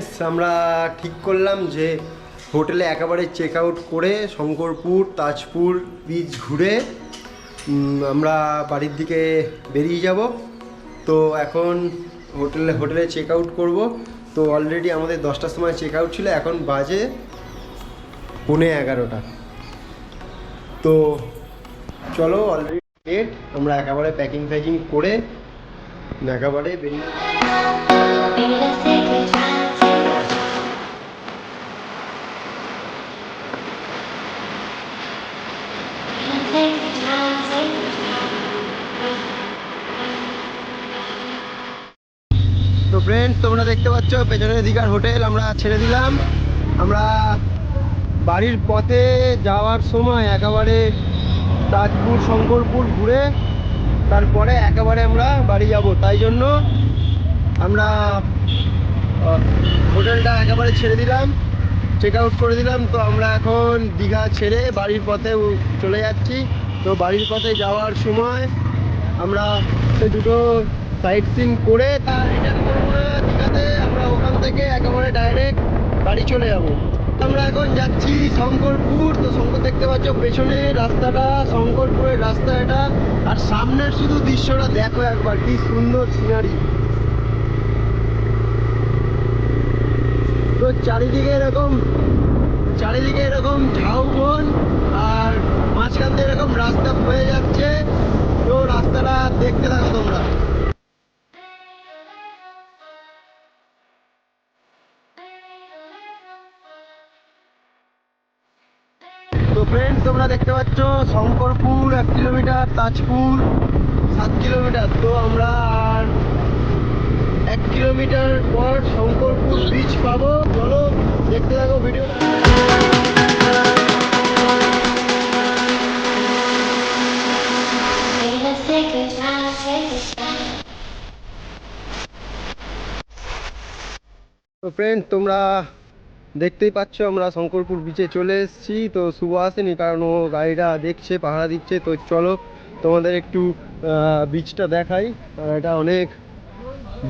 Friends আমরা ঠিক করলাম যে হোটেলে একেবারে চেক আউট করে শঙ্করপুর, তাজপুর বিচ ঘুরে আমরা বাড়ির দিকে বেরিয়ে যাব। তো এখন হোটেলে হোটেলে চেক আউট করব। তো অলরেডি আমাদের দশটার সময় চেক আউট ছিল, এখন বাজে পৌনে এগারোটা। তো চলো অলরেডি ডেট আমরা একেবারে প্যাকিং ফ্যাকিং করে একেবারে বেরিয়ে ফ্রেন্ড তোমরা দেখতে পাচ্ছ, পেছনের দিকার হোটেল, আমরা ছেড়ে দিলাম। আমরা বাড়ির পথে যাওয়ার সময় একেবারে তাজপুর, শঙ্করপুর ঘুরে তারপরে একেবারে আমরা বাড়ি যাব। তাই জন্য আমরা হোটেলটা একেবারে ছেড়ে দিলাম চেক আউট করে দিলাম। তো আমরা এখন দীঘা ছেড়ে বাড়ির পথে চলে যাচ্ছি। তো বাড়ির পথে যাওয়ার সময় আমরা দুটো সাইট সিন করে তার করব না দীঘাতে আমরা ওখান থেকে একেবারে ডাইরেক্ট বাড়ি চলে যাব। আমরা এখন যাচ্ছি শঙ্করপুর। তো শঙ্কর দেখতে পাচ্ছ, পেছনে রাস্তাটা, শঙ্করপুরের রাস্তা এটা। আর সামনের শুধু দৃশ্যটা দেখো একবার, কি সুন্দর সিনারি তো চারিদিকে এরকম চারিদিকে এরকম ঝাউবন, আর মাঝখান দিয়ে এরকম রাস্তা হয়ে যাচ্ছে। তোমরা দেখতে পাচ্ছ শঙ্করপুর এক কিলোমিটার তাজপুর সাত কিলোমিটার। তো আমরা আর এক কিলোমিটার পর শঙ্করপুর বিচ পাবো। চলো দেখতে থাকো chance. তো ফ্রেন্ড তোমরা দেখতেই পাচ্ছ, আমরা শঙ্করপুর বিচে চলে এসেছি। তো শুভ আসেনি, কারণ ও গাড়িটা দেখছে, পাহারা দিচ্ছে। তো চলো, তোমাদের একটু বিচটা দেখাই। আর এটা অনেক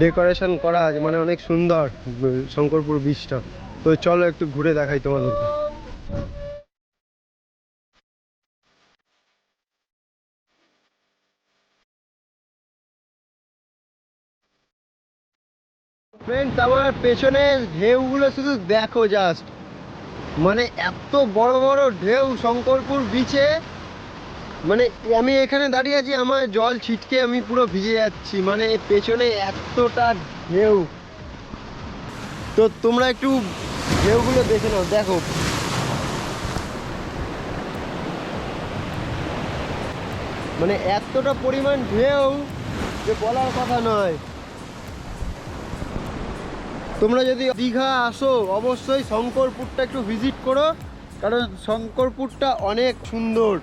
ডেকোরেশন করা আছে মানে অনেক সুন্দর শঙ্করপুর বিচটা তো চলো, একটু ঘুরে দেখাই তোমাদেরকে। ফ্রেন্ডস আমার পেছনে ঢেউগুলো শুধু দেখো জাস্ট মানে এত বড় বড় ঢেউ শঙ্করপুর বিচে মানে আমি এখানে দাঁড়িয়ে আছি, আমার জল ছিটকে আমি পুরো ভিজে যাচ্ছি। মানে পেছনে এতটা ঢেউ। তো তোমরা একটু ঢেউগুলো দেখে নাও, দেখো। মানে এতটা পরিমাণ ঢেউ যে বলার কথা নয়। তোমরা যদি দীঘা আসো, অবশ্যই শঙ্করপুরটা একটু ভিজিট করো, কারণ শঙ্করপুরটা অনেক সুন্দর।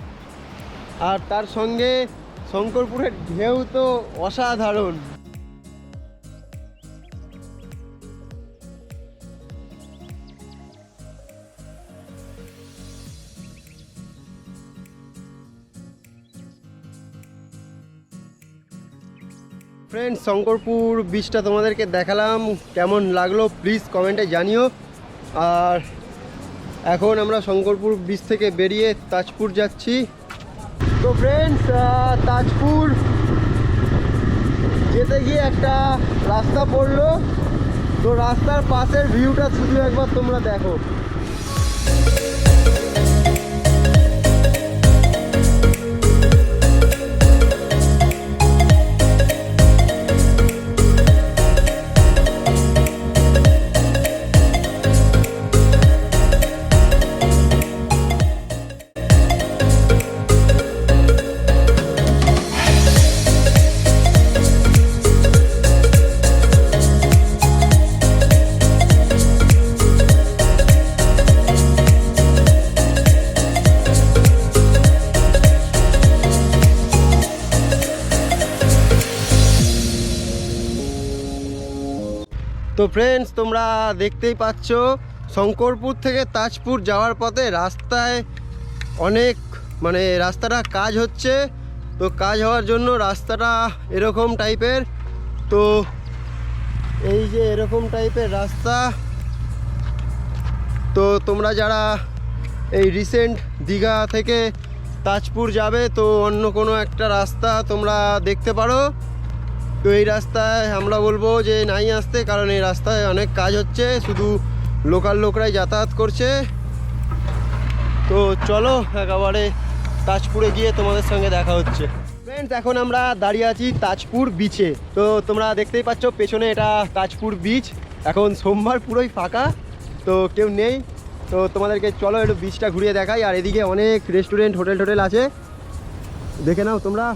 আর তার সঙ্গে শঙ্করপুরের ঢেউ তো অসাধারণ। ফ্রেন্ডস শঙ্করপুর বিচটা তোমাদেরকে দেখালাম। কেমন লাগল প্লিজ কমেন্টে জানিও। আর এখন আমরা শঙ্করপুর বিচ থেকে বেরিয়ে তাজপুর যাচ্ছি। তো ফ্রেন্ডস তাজপুর যেতে গিয়ে একটা রাস্তা পড়ল। তো রাস্তার পাশের ভিউটা শুধু একবার তোমরা দেখো। তো ফ্রেন্ডস তোমরা দেখতেই পাচ্ছ, শঙ্করপুর থেকে তাজপুর যাওয়ার পথে রাস্তায় অনেক মানে রাস্তাটা কাজ হচ্ছে। তো কাজ হওয়ার জন্য রাস্তাটা এরকম টাইপের। তো এই যে এরকম টাইপের রাস্তা। তো তোমরা যারা এই রিসেন্ট দীঘা থেকে তাজপুর যাবে, তো অন্য কোনো একটা রাস্তা তোমরা দেখতে পারো। তো এই রাস্তায় আমরা বলব যে নাই আসতে, কারণ এই রাস্তায় অনেক কাজ হচ্ছে, শুধু লোকাল লোকরাই যাতায়াত করছে। তো চলো, একেবারে তাজপুরে গিয়ে তোমাদের সঙ্গে দেখা হচ্ছে। ফ্রেন্ডস এখন আমরা দাঁড়িয়ে আছি তাজপুর বিচে তো তোমরা দেখতেই পাচ্ছ, পেছনে এটা তাজপুর বিচ এখন সোমবার পুরোই ফাঁকা, তো কেউ নেই। তো তোমাদেরকে চলো একটু বিচটা ঘুরিয়ে দেখাই। আর এদিকে অনেক রেস্টুরেন্ট হোটেল টোটেল আছে। দেখে নাও তোমরা।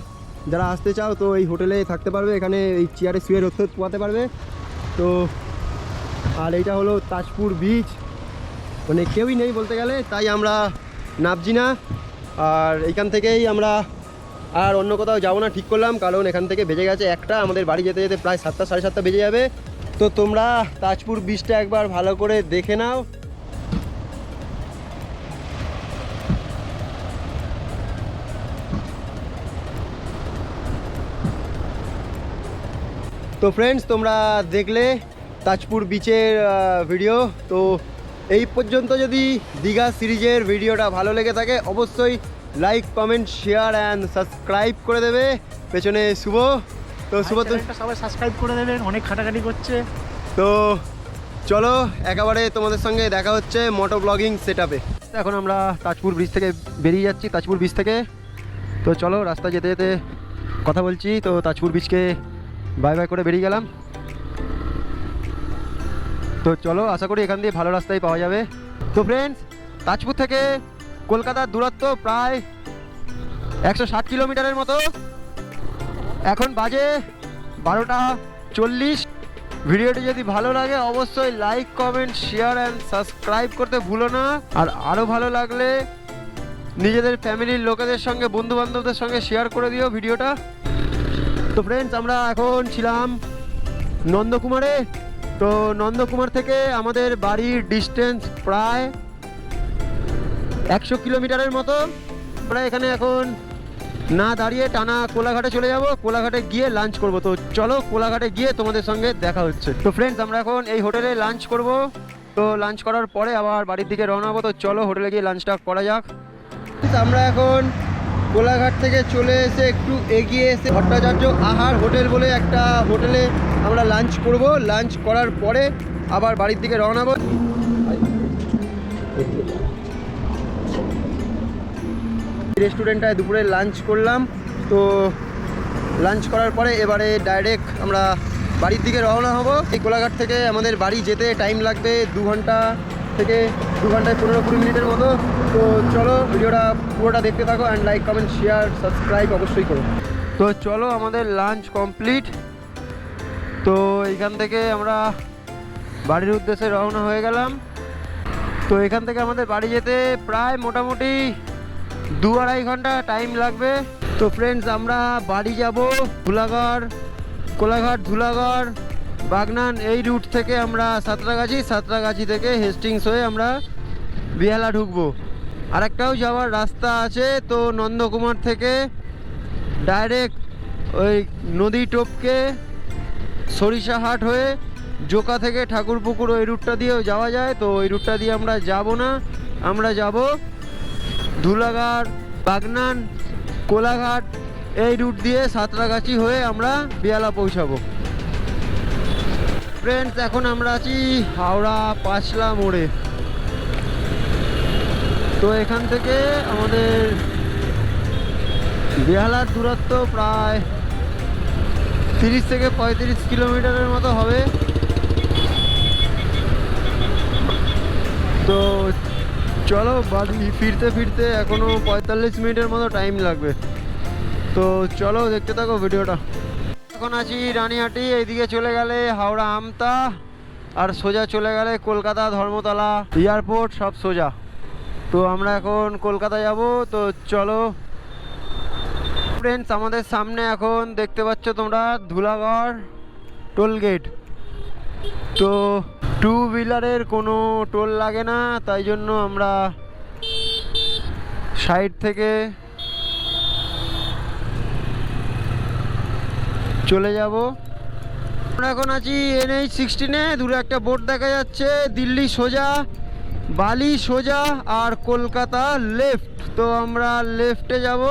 যারা আসতে চাও তো এই হোটেলে থাকতে পারবে, এখানে এই চেয়ারে শুয়ে রোদ পোয়াতে পারবে। তো, আর এইটা হলো তাজপুর বিচ মানে কেউই নেই বলতে গেলে, তাই আমরা নামছি না। আর এইখান থেকেই আমরা আর অন্য কোথাও যাব না, ঠিক করলাম, কারণ এখান থেকে বেজে গেছে একটা, আমাদের বাড়ি যেতে যেতে প্রায় সাতটা, সাড়ে সাতটা বেজে যাবে। তো তোমরা তাজপুর বিচটা একবার ভালো করে দেখে নাও। তো ফ্রেন্ডস তোমরা দেখলে তাজপুর বিচের ভিডিও তো এই পর্যন্ত যদি দীঘা সিরিজের ভিডিওটা ভালো লেগে থাকে অবশ্যই like comment share and subscribe করে দেবে। পেছনে শুভ। তো শুভ তো সবাই সাবস্ক্রাইব করে দেবেন অনেক খাটাখাটি করছে। তো চলো একেবারে তোমাদের সঙ্গে দেখা হচ্ছে মোটো ব্লগিং সেট এখন আমরা তাজপুর ব্রিজ থেকে বেরিয়ে যাচ্ছি তাজপুর ব্রিজ থেকে। তো চলো রাস্তা যেতে যেতে কথা বলছি। তো তাজপুর ব্রিজকে বাই বাই করে বেরিয়ে গেলাম। তো চলো, আশা করি এখান দিয়ে ভালো রাস্তাই পাওয়া যাবে। তো ফ্রেন্ডস তাজপুর থেকে কলকাতার দূরত্ব প্রায় একশো ষাট কিলোমিটারের মতো। এখন বাজে বারোটা চল্লিশ। ভিডিওটি যদি ভালো লাগে, অবশ্যই like comment share and subscribe করতে ভুলো না। আর আরও ভালো লাগলে নিজেদের ফ্যামিলির লোকেদের সঙ্গে বন্ধু বান্ধবদের সঙ্গে শেয়ার করে দিও ভিডিওটা। তো ফ্রেন্ডস আমরা এখন ছিলাম নন্দকুমারে। তো নন্দকুমার থেকে আমাদের বাড়ির ডিস্টেন্স প্রায় একশো কিলোমিটারের মতো। আমরা এখানে এখন না দাঁড়িয়ে টানা কোলাঘাটে চলে যাব। কোলাঘাটে গিয়ে লাঞ্চ করব। তো চলো কোলাঘাটে গিয়ে তোমাদের সঙ্গে দেখা হচ্ছে। তো ফ্রেন্ডস আমরা এখন এই হোটেলে লাঞ্চ করব। তো লাঞ্চ করার পরে আবার বাড়ির দিকে রওনা হব। তো চলো হোটেলে গিয়ে লাঞ্চটা করা যাক। আমরা এখন কোলাঘাট থেকে চলে এসে একটু এগিয়ে এসে ভট্টাচার্য আহার হোটেল বলে একটা হোটেলে আমরা লাঞ্চ করব। লাঞ্চ করার পরে আবার বাড়ির দিকে রওনা হব। রেস্টুরেন্টটায় দুপুরে লাঞ্চ করলাম। তো লাঞ্চ করার পরে এবারে ডাইরেক্ট আমরা বাড়ির দিকে রওনা হব। এই কোলাঘাট থেকে আমাদের বাড়ি যেতে টাইম লাগবে দু ঘণ্টা থেকে দু ঘন্টায় পনেরো কুড়ি মিনিটের মতো। তো চলো ভিডিওটা পুরোটা দেখতে থাকো and like comment share subscribe অবশ্যই করো। তো চলো আমাদের লাঞ্চ কমপ্লিট তো এখান থেকে আমরা বাড়ির উদ্দেশ্যে রওনা হয়ে গেলাম। তো এখান থেকে আমাদের বাড়ি যেতে প্রায় মোটামুটি দু আড়াই ঘণ্টা টাইম লাগবে। তো ফ্রেন্ডস আমরা বাড়ি যাব ধুলাগড় কোলাঘাট ধুলাগড় বাগনান, এই রুট থেকে আমরা সাঁতরাগাছি সাঁতরাগাছি থেকে হেস্টিংস হয়ে আমরা বিহালা ঢুকবো। আর একটাও যাওয়ার রাস্তা আছে, তো নন্দকুমার থেকে ডাইরেক্ট ওই নদী টপকে সরিষাহাট হয়ে জোকা থেকে ঠাকুরপুকুর ওই রুটটা দিয়েও যাওয়া যায়। তো ওই রুটটা দিয়ে আমরা যাব না, আমরা যাব ধুলাঘাট, বাগনান, কোলাঘাট, এই রুট দিয়ে সাঁতরাগাছি হয়ে আমরা বিয়ালা পৌঁছাবো। ফ্রেন্ডস এখন আমরা আছি হাওড়া পাঁচলা মোড়ে। তো এখান থেকে আমাদের বেহালার দূরত্ব প্রায় তিরিশ থেকে পঁয়ত্রিশ কিলোমিটারের মতো হবে। তো চলো বাড়ি ফিরতে ফিরতে এখনও পঁয়তাল্লিশ মিনিটের মতো টাইম লাগবে। তো চলো দেখতে থাকো ভিডিওটা। এখন আছি রানিহাটি, এইদিকে চলে গেলে হাওড়া আমতা, আর সোজা চলে গেলে কলকাতা ধর্মতলা, এয়ারপোর্ট সব সোজা। তো আমরা এখন কলকাতা যাব, তো চলো। ফ্রেন্ডস আমাদের সামনে এখন দেখতে পাচ্ছ তোমরা ধুলাগড় টোল গেট তো টু হুইলারের কোনো টোল লাগে না, তাই জন্য আমরা সাইড থেকে চলে যাব। আমরা এখন আছি এনএইচ সিক্সটিনে দূরে একটা বোর্ড দেখা যাচ্ছে। দিল্লি সোজা, বালি সোজা আর কলকাতা লেফট তো আমরা লেফটে যাব।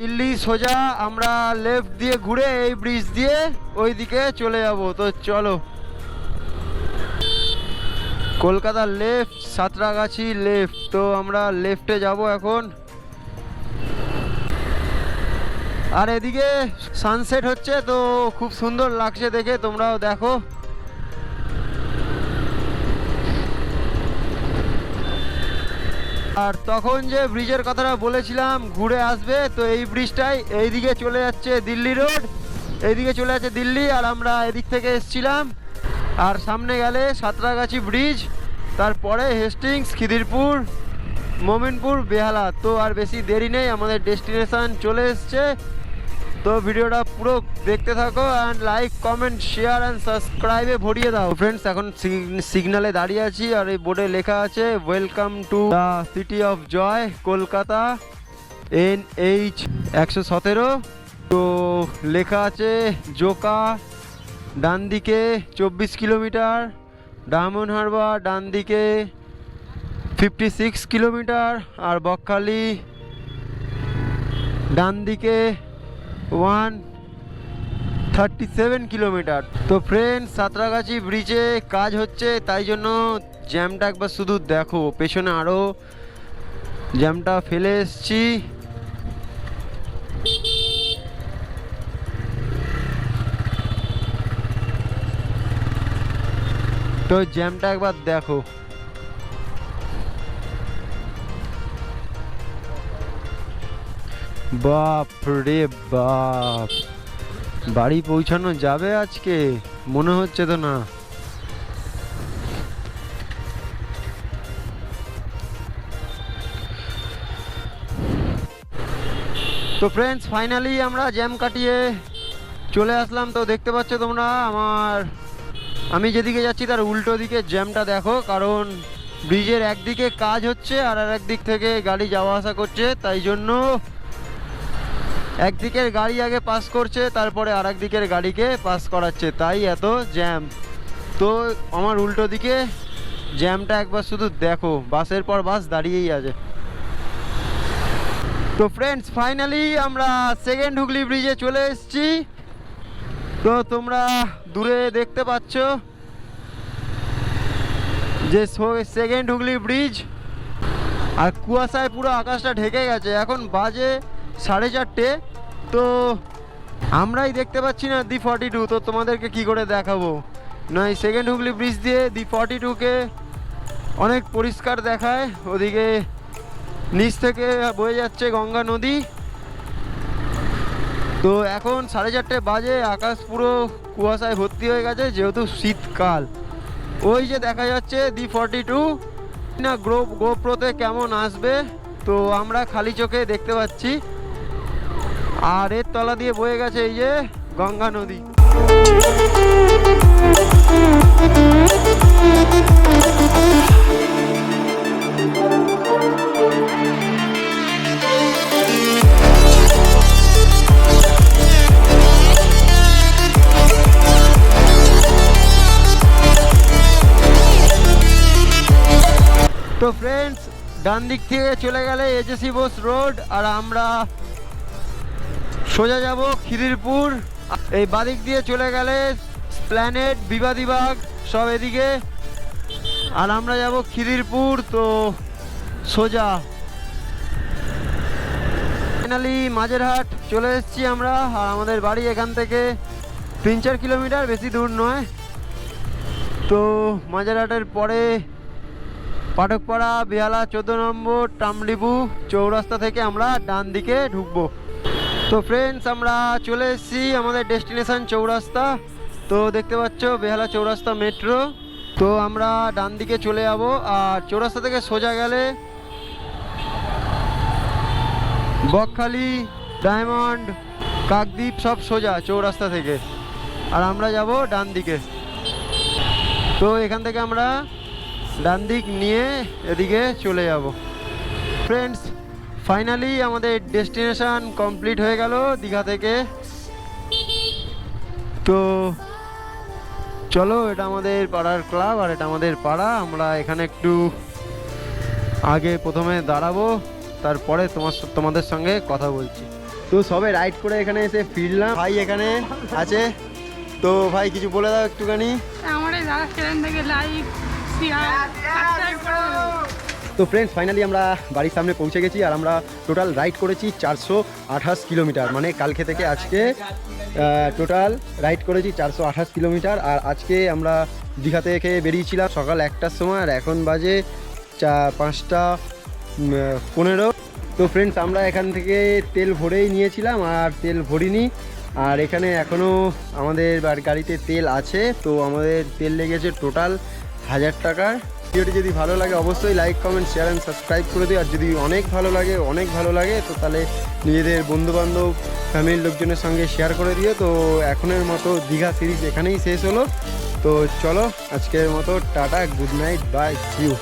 দিল্লি সোজা, আমরা লেফট দিয়ে ঘুরে এই ব্রিজ দিয়ে ওই দিকে চলে যাব। তো চলো। কলকাতা লেফট সাঁতরাগাছি লেফট তো আমরা লেফটে যাব এখন। আর এদিকে সানসেট হচ্ছে, তো খুব সুন্দর লাগছে দেখে, তোমরাও দেখো। আর তখন যে ব্রিজের কথাটা বলেছিলাম, ঘুরে আসবে, তো এই ব্রিজটাই এইদিকে চলে যাচ্ছে দিল্লি রোড এইদিকে চলে যাচ্ছে দিল্লি, আর আমরা এদিক থেকে এসছিলাম। আর সামনে গেলে সাঁতরাগাছি ব্রিজ তারপরে হেস্টিংস খিদিরপুর, মোমিনপুর, বেহালা। তো আর বেশি দেরি নেই, আমাদের ডেস্টিনেশন চলে এসছে। তো ভিডিওটা পুরো দেখতে থাকো and like comment share and সাবস্ক্রাইবে ভরিয়ে দাও। ফ্রেন্ডস এখন সিগনালে দাঁড়িয়ে আছি আর এই বোর্ডে লেখা আছে welcome to the city of joy Kolkata N H একশো সতেরো। তো লেখা আছে জোকা ডান দিকে চব্বিশ কিলোমিটার, ডায়মন্ড হারবার ডান দিকে ফিফটি সিক্স কিলোমিটার আর বকখালি ডান দিকে ওয়ান থার্টি সেভেন কিলোমিটার। তো ফ্রেন্ড সাঁতরাগাছি ব্রিজে কাজ হচ্ছে, তাই জন্য জ্যামটা একবার শুধু দেখো, পেছনে আরও জ্যামটা ফেলে এসছি। তো জ্যামটা একবার দেখো। বাপ রে বাপ। বাড়ি পৌঁছানো যাবে আজকে? মনে হচ্ছে তো না। তো ফ্রেন্ডস ফাইনালি আমরা জ্যাম কাটিয়ে চলে আসলাম। তো দেখতে পাচ্ছ তোমরা আমার আমি যেদিকে যাচ্ছি তার উল্টো দিকে জ্যামটা দেখো, কারণ ব্রিজের একদিকে কাজ হচ্ছে আর আর একদিক থেকে গাড়ি যাওয়া আসা করছে, তাই জন্য একদিকের গাড়ি আগে পাস করছে, তারপরে আর দিকের গাড়িকে পাস করাচ্ছে। তাই এত জ্যাম। তো আমার উল্টো দিকে জ্যামটা একবার শুধু দেখো, বাসের পর বাস দাঁড়িয়েই আছে। তো ফ্রেন্ডস ফাইনালি আমরা সেকেন্ড হুগলি ব্রিজে চলে এসেছি। তো তোমরা দূরে দেখতে পাচ্ছ যে সেকেন্ড হুগলি ব্রিজ আর কুয়াশায় পুরো আকাশটা ঢেকে গেছে। এখন বাজে সাড়ে চারটে। তো আমরাই দেখতে পাচ্ছি না দি ফর্টি টু। তো তোমাদেরকে কি করে দেখাবো? নয় সেকেন্ড হুগলি ব্রিজ দিয়ে দি ফর্টি টুকে অনেক পরিষ্কার দেখায়। ওদিকে নিচ থেকে বয়ে যাচ্ছে গঙ্গা নদী। তো এখন সাড়ে চারটে বাজে, আকাশ পুরো কুয়াশায় ভর্তি হয়ে গেছে, যেহেতু শীতকাল। ওই যে দেখা যাচ্ছে দি ফর্টি টু। না, গ্রো গোপ্রোতে কেমন আসবে? তো আমরা খালি চোখে দেখতে পাচ্ছি। আর এর তলা দিয়ে বয়ে গেছে এই যে গঙ্গা নদী। তো ফ্রেন্ডস ডান দিক থেকে চলে গেলে এজেসি বোস রোড আর আমরা সোজা যাব খিদিরপুর। এই বাদিক দিয়ে চলে গেলে প্ল্যানেট বিবাদীবাগ সব এদিকে। আর আমরা যাব খিদিরপুর, তো সোজা। ফাইনালি মাঝেরহাট চলে এসেছি আমরা, আর আমাদের বাড়ি এখান থেকে তিন চার কিলোমিটার, বেশি দূর নয়। তো মাঝেরহাটের পরে পাঠকপাড়া, বেহালা, চোদ্দ নম্বর টামলিবু চৌরাস্তা থেকে আমরা ডান দিকে ঢুকবো। তো ফ্রেন্ডস আমরা চলে এসেছি আমাদের ডেস্টিনেশন চৌরাস্তা। তো দেখতে পাচ্ছ, বেহালা চৌরাস্তা মেট্রো তো আমরা ডান দিকে চলে যাব, আর চৌরাস্তা থেকে সোজা গেলে বকখালি, ডায়মন্ড, কাকদ্বীপ সব সোজা চৌরাস্তা থেকে। আর আমরা যাব ডান দিকে। তো এখান থেকে আমরা ডান দিক নিয়ে এদিকে চলে যাব। ফ্রেন্ডস ফাইনালি আমাদের ডেস্টিনেশন কমপ্লিট হয়ে গেল দীঘা থেকে। তো চলো, এটা আমাদের পাড়ার ক্লাব আর এটা আমাদের পাড়া। আমরা এখানে একটু আগে প্রথমে দাঁড়াবো, তারপরে তোমার তোমাদের সঙ্গে কথা বলছি। তো সবে রাইড করে এখানে এসে ফিরলাম। ভাই এখানে আছে। তো ভাই, কিছু বলে দাও একটুখানি। এই দাদা থেকে লাইক শেয়ার সাবস্ক্রাইব করে তো ফ্রেন্ডস ফাইনালি আমরা বাড়ির সামনে পৌঁছে গেছি আর আমরা টোটাল রাইড করেছি চারশো আঠাশ কিলোমিটার মানে কালকে থেকে আজকে টোটাল রাইড করেছি চারশো আঠাশ কিলোমিটার আর আজকে আমরা দীঘা থেকে বেরিয়েছিলাম সকাল একটার সময় আর এখন বাজে চা, পাঁচটা পনেরো। তো ফ্রেন্ডস আমরা এখান থেকে তেল ভরেই নিয়েছিলাম আর তেল ভরিনি। আর এখানে এখনও আমাদের গাড়িতে তেল আছে। তো আমাদের তেল লেগেছে টোটাল হাজার টাকার। ভিডিওটি যদি ভালো লাগে, অবশ্যই like comment share and subscribe করে দিই আর যদি অনেক ভালো লাগে, অনেক ভালো লাগে, তো তাহলে নিজেদের বন্ধুবান্ধব ফ্যামিলির লোকজনের সঙ্গে শেয়ার করে দিও। তো এখনের মতো দীঘা সিরিজ এখানেই শেষ হলো। তো চলো, আজকের মতো tata good night bye you